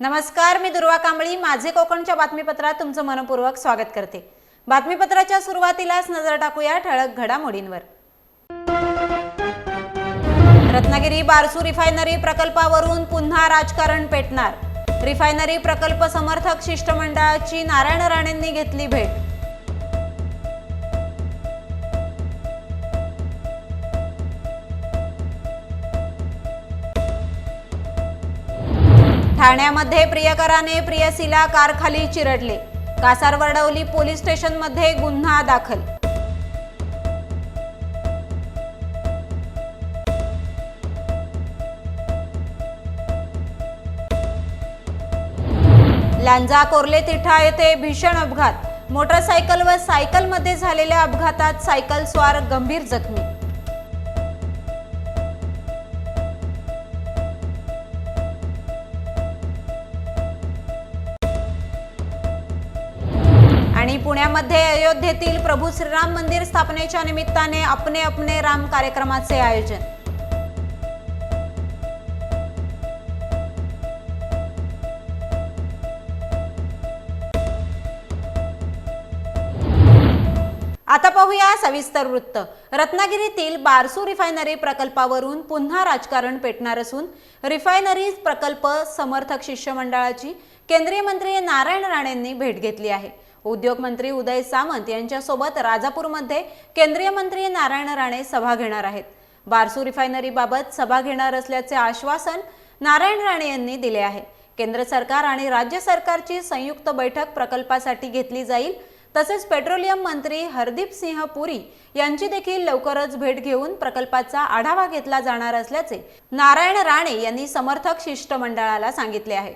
नमस्कार मी दुर्वा कांबळी. माझे कोकणच्या बातमीपत्रात तुमचं मनपूर्वक स्वागत करते. बातमीपत्राच्या सुरुवातीलाच नजर टाकूया ठळक घडामोडींवर. रत्नागिरी बारसू रिफायनरी प्रकल्पावरून पुन्हा राजकारण पेटणार. रिफायनरी प्रकल्प समर्थक शिष्टमंडळाची नारायण राणेंनी घेतली भेट. ठाण्यामध्ये प्रियकराने प्रियसीला कारखाली चिरडले. कासारवडवली पोलीस स्टेशनमध्ये गुन्हा दाखल. लांजा कोर्ले तिठा येथे भीषण अपघात. मोटरसायकल व सायकलमध्ये झालेल्या अपघातात सायकल स्वार गंभीर जखमी. आणि पुण्यामध्ये अयोध्येतील प्रभू श्रीराम मंदिर स्थापनेच्या निमित्ताने अपने अपने राम कार्यक्रमाचे आयोजन. आता पाहूया सविस्तर वृत्त. रत्नागिरीतील बारसू रिफायनरी प्रकल्पावरून पुन्हा राजकारण पेटणार असून रिफायनरी प्रकल्प समर्थक शिष्टमंडळाची केंद्रीय मंत्री नारायण राणेंनी भेट घेतली आहे. उद्योगमंत्री उदय सामंत यांच्यासोबत राजापूरमध्ये केंद्रीय मंत्री नारायण राणे सभा घेणार आहेत. बारसू रिफायनरीबाबत सभा घेणार असल्याचे आश्वासन नारायण राणे यांनी दिले आहे. केंद्र सरकार आणि राज्य सरकारची संयुक्त बैठक प्रकल्पासाठी घेतली जाईल. तसेच पेट्रोलियम मंत्री हरदीप सिंह पुरी यांची देखील लवकरच भेट घेऊन प्रकल्पाचा आढावा घेतला जाणार असल्याचे नारायण राणे यांनी समर्थक शिष्टमंडळाला सांगितले आहे.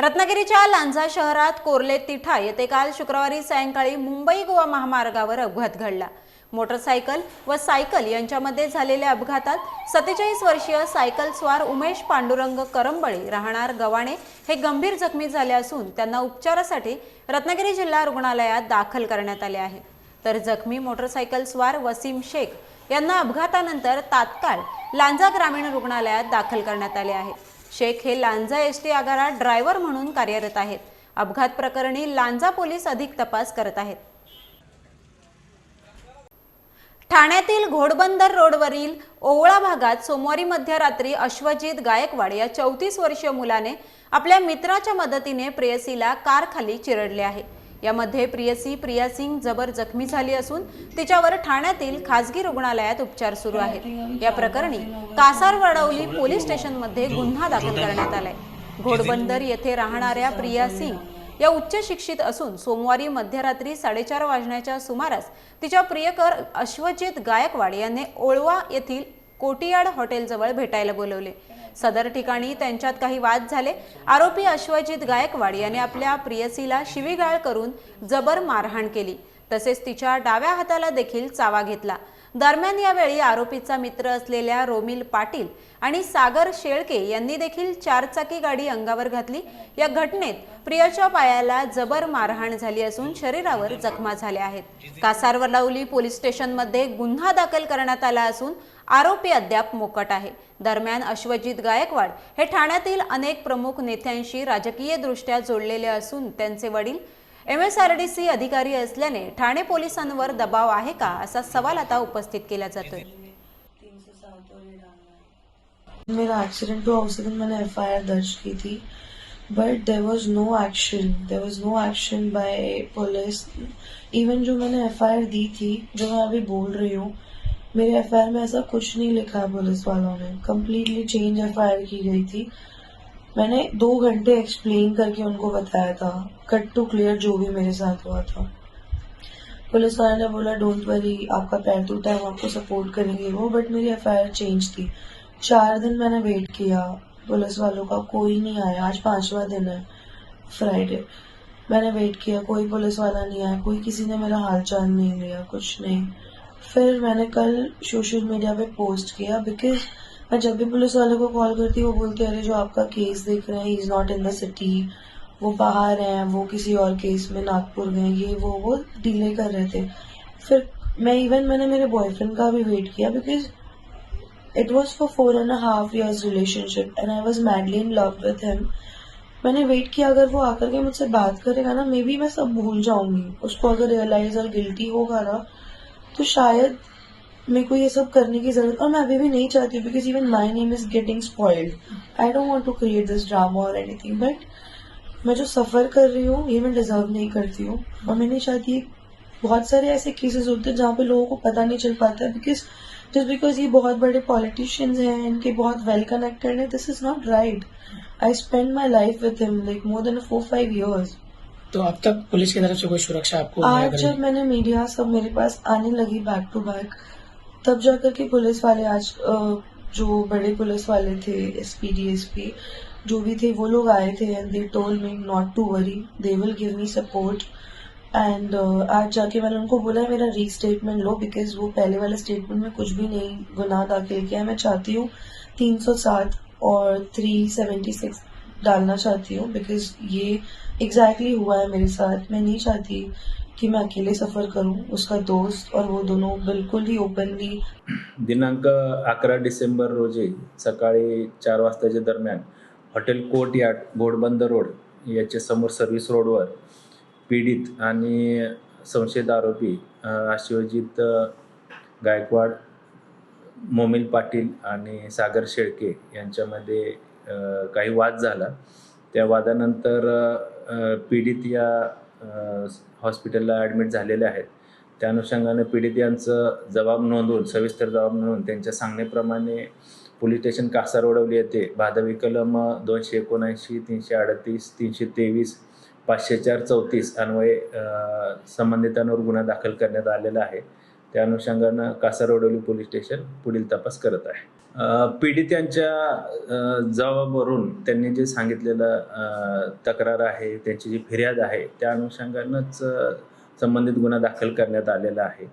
रत्नागिरीच्या लांजा शहरात कोर्ले तिठा येथे काल शुक्रवारी सायंकाळी मुंबई गोवा महामार्गावर अपघात घडला. मोटरसायकल व सायकल यांच्यामध्ये झालेल्या अपघातात सत्तेचाळीस वर्षीय सायकल स्वार उमेश पांडुरंग करंबळे राहणार गवाणे हे गंभीर जखमी झाले असून त्यांना उपचारासाठी रत्नागिरी जिल्हा रुग्णालयात दाखल करण्यात आले आहे. तर जखमी मोटरसायकल स्वार वसीम शेख यांना अपघातानंतर तात्काळ लांजा ग्रामीण रुग्णालयात दाखल करण्यात आले आहे. शेख हे लांजा एस टी आगारात ड्रायव्हर म्हणून कार्यरत आहेत. अपघात प्रकरणी लांजा पोलीस अधिक तपास करत आहेत. ठाण्यातील घोडबंदर रोडवरील ओवळा भागात सोमवारी मध्यरात्री अश्वजित गायकवाड या चौतीस वर्षीय मुलाने आपल्या मित्राच्या मदतीने प्रेयसीला कारखाली चिरडले आहे. यामध्ये प्रियसी प्रिया सिंग जबर जखमी झाली असून तिच्यावर ठाण्यातील खासगी रुग्णालयात उपचार सुरू आहेत. या प्रकरणी कासार वडवली पोलीस स्टेशनमध्ये गुन्हा दाखल करण्यात आलाय. घोडबंदर येथे राहणाऱ्या प्रिया सिंग या उच्च शिक्षित असून सोमवारी मध्यरात्री साडेचार वाजण्याच्या सुमारास तिच्या प्रियकर अश्वजित गायकवाड यांनी ओळवा येथील कोटियाड हॉटेलजवळ भेटायला बोलवले. सदर ठिकाणी त्यांच्यात काही वाद झाले. आरोपी अश्वजित गायकवाड याने आपल्या प्रियसीला शिवीगाळ करून जबर मारहाण केली. तसेच तिच्या डाव्या हाताला देखील चावा घेतला. दरम्यान यावेळी आरोपीचा मित्र असलेल्या रोमिल पाटील आणि सागर शेळके यांनी देखील चारचाकी गाडी अंगावर घातली. या घटनेत प्रियाच्या पायाला जबर मारहाण झाली असून शरीरावर जखमा झाल्या आहेत. कासारवलावली पोलीस स्टेशनमध्ये गुन्हा दाखल करण्यात आला असून आरोपी अद्याप मोकट आहे. दरम्यान अश्वजित गायकवाड हे ठाण्यातील अनेक प्रमुख नेत्यांशी राजकीय दृष्ट्या जोडलेले असून त्यांचे वडील M S R D C अधिकारी असल्याने ठाणे पोलिसांवर दबाव आहे का असा सवाल आता उपस्थित केला जातोय. मेरा एक्सीडेंट हुआ उसी दिन मैंने एफ दर्ज की थी but there was no action there was no action by police even जो मैंने एफ दी थी जो मैं अभी बोल रही हूँ मेरे एफ़ में ऐसा कुछ नहीं लिखा है पुलिस वालों ने। कम्प्लीटली चेंज एफ़ की गई थी। मैंने दो घंटे एक्सप्लेन करके उनको बताया था। कट टू क्लियर जो भी मेरे साथ हुआ था। पुलिस वाले ने बोला डोंट वरी आपका पैर टूटा है हम आपको सपोर्ट करेंगे वो बट मेरी एफ़ चेंज थी। चार दिन मैंने वेट किया। पुलिस वालों का कोई नहीं आया। आज पांचवा दिन है। फ्राइडे मैंने वेट किया। कोई पुलिस वाला नहीं आया। कोई किसी ने मेरा हालचाल नहीं लिया। कुछ नहीं। फिर मैंने कल सोशल मीडिया पे पोस्ट किया बिकॉज़ मैं जब भी पुलिस वाले को कॉल करती हूँ, वो बोलते अरे, जो आपका केस देख रहे हैं is not in the city वो बाहर हैं, वो किसी और केस में नागपुर गए ये, वो वो डिले कर रहे थे। फिर मैं इवन मैंने मेरे बॉयफ्रेंड का भी wait KIA because it was for four and half half relationship and I was madly in love with him. मैंने वेट किया, अगर वो आकर के मुझसे बात करेगा ना मे बी मैं सब भूल जाऊँगी। उसको अगर रियलाइज़ और गिल्टी होगा ना तो शायद मेरे को ये सब करने की ज़रूरत, और मैं अभी भी नहीं चाहती because even my name is getting spoiled I don't want to create this drama और एनीथिंग बट मैं जो सफ़र कर रही हूँ, ये मैं डिजर्व नहीं करती हूँ। और मैं नहीं चाहती बहुत सारे ऐसे केसेस होते हैं जहाँ पे लोगों को पता नहीं चल पाता बिकॉज़ जस्ट बिकॉज़ ये बहुत बड़े पॉलिटिशियंस हैं, इनके बहुत वेल कनेक्टेड है this is not right I spend my life with him like more than four five years तो अब तक पुलिस की तरफ़ से कोई सुरक्षा आपको आज जब मैंने मीडिया सब मेरे पास आने लगी बैक टू बैक तब जाकर के पुलिस वाले आज जो बड़े पुलिस वाले थे S P D S P जो भी थे वो लोग आए थे and they told me not to worry they will give me support and आज जाके मैंने उनको बोला मेरा रीस्टेटमेंट लो बिकॉज़ वो पहले वाले स्टेटमेंट में कुछ भी नहीं गुनाह दाखिल किया मैं चाहती हूँ 307 और 376 डालना चाहती हूँ बिकॉज ये एग्जैक्टली exactly हुआ है मेरे साथ। मैं नहीं चाहती कि मैं अकेले सफर करूँ उसका दोस्त और वो दोनों बिलकुल ही ओपनली दिनांक अकरा डिसेंबर रोजी सकाळी चार वाजताच्या दरम्यान hotel courtyard Ghodbunder road याच्या समोर सर्व्हिस रोडवर पीडित आणि संशयित आरोपी अ, गायकवाड मोमिल पाटील आणि सागर शेळके यांच्यामध्ये काही वाद झाला. त्या वादानंतर पीडित या हॉस्पिटलला ॲडमिट झालेले आहेत. त्या अनुषंगाने पीडित यांचं जबाब नोंदवून सविस्तर जबाब नोंदवून त्यांच्या सांगण्याप्रमाणे पोलीस स्टेशन कासार ओढवली येथे भादवी कलम दोनशे एकोणऐंशी तीनशे अडतीस तीनशे तेवीस पाचशे चार चौतीस अन्वये संबंधितांवर गुन्हा दाखल करण्यात आलेला आहे. त्या अनुषंगानं कासार ओढवली पोलीस स्टेशन पुढील तपास करत आहे. पीडितांच्या जबाबवरून त्यांनी जे सांगितलेलं तक्रार आहे त्यांची जी फिर्याद आहे त्या अनुषंगानंच संबंधित गुन्हा दाखल करण्यात आलेला आहे.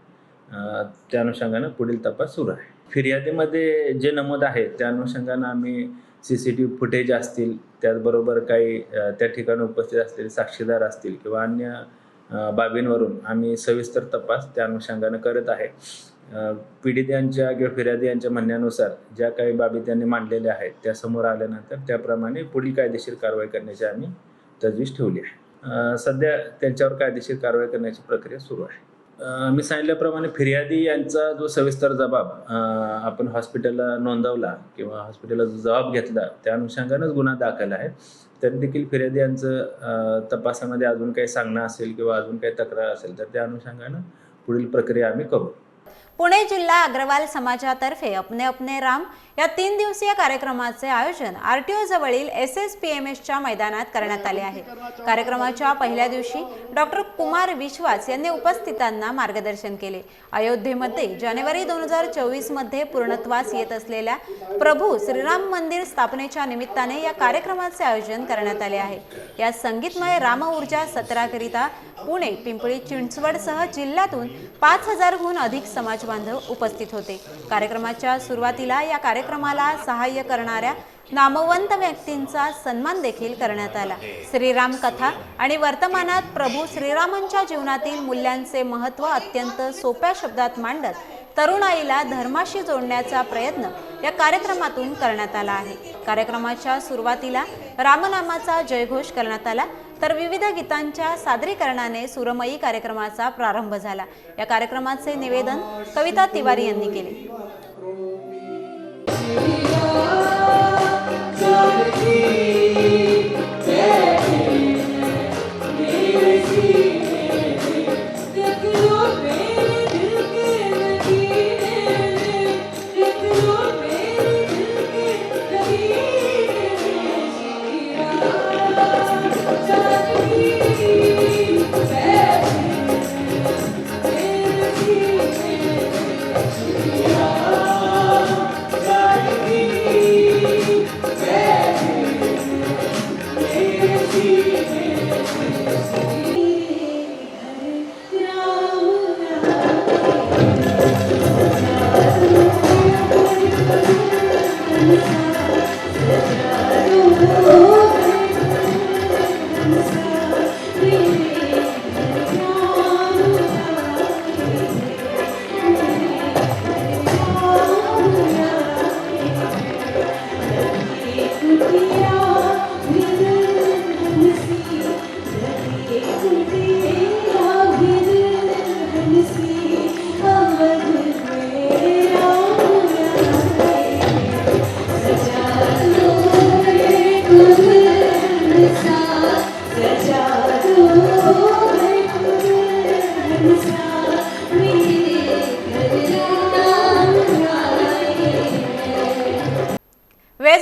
त्या अनुषंगानं पुढील तपास सुरू आहे. फिर्यादीमध्ये जे नमूद आहे त्या अनुषंगानं आम्ही C C T V footage असतील त्याचबरोबर काही त्या ठिकाणी उपस्थित असलेले साक्षीदार असतील किंवा अन्य बाबींवरून आम्ही सविस्तर तपास त्या अनुषंगानं करत आहे. पीडित यांच्या किंवा फिर्यादी यांच्या म्हणण्यानुसार ज्या काही बाबी त्यांनी मांडलेल्या आहेत त्या समोर आल्यानंतर त्याप्रमाणे पुढील कायदेशीर कारवाई करण्याची आम्ही तजवीज ठेवली आहे. सध्या त्यांच्यावर कायदेशीर कारवाई करण्याची प्रक्रिया सुरू आहे. मी सांगितल्याप्रमाणे फिर्यादी यांचा जो सविस्तर जबाब आपण हॉस्पिटलला नोंदवला किंवा हॉस्पिटलला जो जबाब घेतला त्या अनुषंगानंच गुन्हा दाखल आहे. तरी देखील फिर्यादी यांचं तपासामध्ये अजून काही सांगणं असेल किंवा अजून काही तक्रार असेल तर त्या अनुषंगानं पुढील प्रक्रिया आम्ही करू. पुणे जिल्हा अग्रवाल समाजातर्फे अपने अपने राम या तीन दिवसीय कार्यक्रमाचे आयोजन आर टी ओ जवळील एस एस पी एम एसच्या मैदानात करण्यात आले आहे. कार्यक्रमाच्या पहिल्या दिवशी डॉक्टर कुमार विश्वास यांनी उपस्थितांना मार्गदर्शन केले. अयोध्येमध्ये जानेवारी दोन हजार चोवीसमध्ये पूर्णत्वास येत असलेल्या प्रभू श्रीराम मंदिर स्थापनेच्या निमित्ताने या कार्यक्रमाचे आयोजन करण्यात आले आहे. या संगीतमय राम ऊर्जा सत्राकरिता पुणे पिंपरी चिंचवडसह जिल्ह्यातून पाच हजारहून अधिक समाज बांधव उपस्थित होते. कार्यक्रमाच्या सुरुवातीला या कार्यक्रमाला सहाय्य करणाऱ्या नामवंत व्यक्तींचा सन्मान देखील करण्यात आला. श्रीराम कथा आणि वर्तमानात प्रभू श्रीरामांच्या जीवनातील मूल्यांचे महत्त्व अत्यंत सोप्या शब्दात मांडत तरुणाईला धर्माशी जोडण्याचा प्रयत्न या कार्यक्रमातून करण्यात आला आहे. कार्यक्रमाच्या सुरुवातीला रामनामाचा जयघोष करण्यात आला तर विविध गीतांच्या सादरीकरणाने सुरमयी कार्यक्रमाचा प्रारंभ झाला. या कार्यक्रमाचे निवेदन कविता तिवारी यांनी केले. की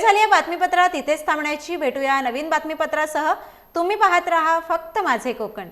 झाली आहे बातमीपत्रात. इथेच थांबण्याची भेटूया नवीन बातमीपत्रासह. तुम्ही पाहत राहा फक्त माझे कोकण.